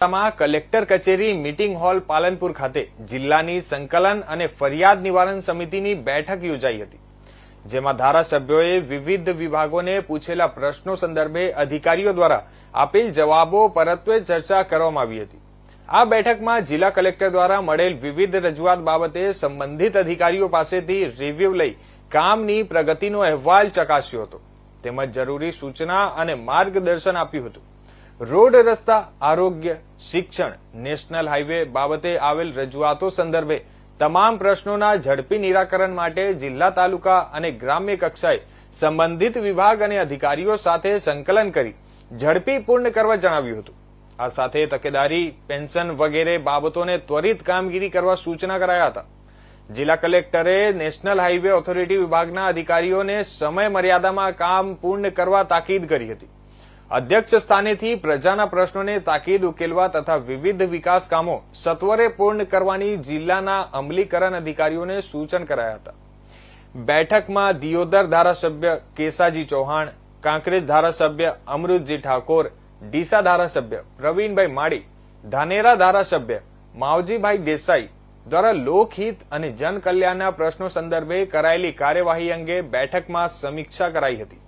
માં કલેક્ટર કચેરી, meeting hall, Palanpur ખાતે જિલ્લાની સંકલન અને ફરિયાદ નિવારણ સમિતિની બેઠક યોજાઈ હતી, જેમાં ધારાસભ્યોએ વિવિધ વિભાગોને પૂછેલા પ્રશ્નો સંદર્ભે અધિકારીઓ દ્વારા આપેલ જવાબો પરત્વે ચર્ચા કરવામાં આવી હતી. આ બેઠકમાં જિલ્લા કલેક્ટર દ્વારા મળેલ વિવિધ રજૂઆત બાબતે સંબંધિત અધિકારીઓ પાસેથી રિવ્યુ લઈ કામની પ્રગતિનો અહેવાલ ચકાસ્યો હતો. તેમજ જરૂરી સૂચના અને માર્ગદર્શન આપ્યું હતું. રોડ રસ્તા, આરોગ્ય, શિક્ષણ, નેશનલ હાઈવે બાબતે આવેલ રજૂઆતો સંદર્ભે તમામ પ્રશ્નોના ઝડપી નિરાકરણ માટે જિલ્લા તાલુકા અને ગ્રામ્ય કક્ષાએ સંબંધિત વિભાગ અને અધિકારીઓ સાથે સંકલન કરી ઝડપી પૂર્ણ કરવા જણાવ્યું હતું. આ સાથે તકેદારી, પેન્શન વગેરે બાબતોને ત્વરિત કામગીરી કરવા સૂચના કરાયા હતા. જિલ્લા કલેક્ટરે નેશનલ હાઈવે ઓથોરિટી વિભાગના અધિકારીઓને સમય મર્યાદામાં કામ પૂર્ણ કરવા તાકીદ કરી હતી. અધ્યક્ષ સ્થાનેથી પ્રજાના પ્રશ્નોને તાકીદ ઉકેલવા તથા વિવિધ વિકાસ કામો સત્વરે પૂર્ણ કરવાની જિલ્લાના અમલીકરણ અધિકારીઓને સૂચન કરાયા હતા. બેઠકમાં દિયોદર ધારાસભ્ય કેસાજી ચૌહાણ, કાંકરેજ ધારાસભ્ય અમૃતજી ઠાકોર, ડીસા ધારાસભ્ય પ્રવીણભાઈ માળી, ધાનેરા ધારાસભ્ય માવજીભાઈ દેસાઈ દ્વારા લોકહિત અને જનકલ્યાણના પ્રશ્નો સંદર્ભે કરાયેલી કાર્યવાહી અંગે બેઠકમાં સમીક્ષા કરાઈ હતી.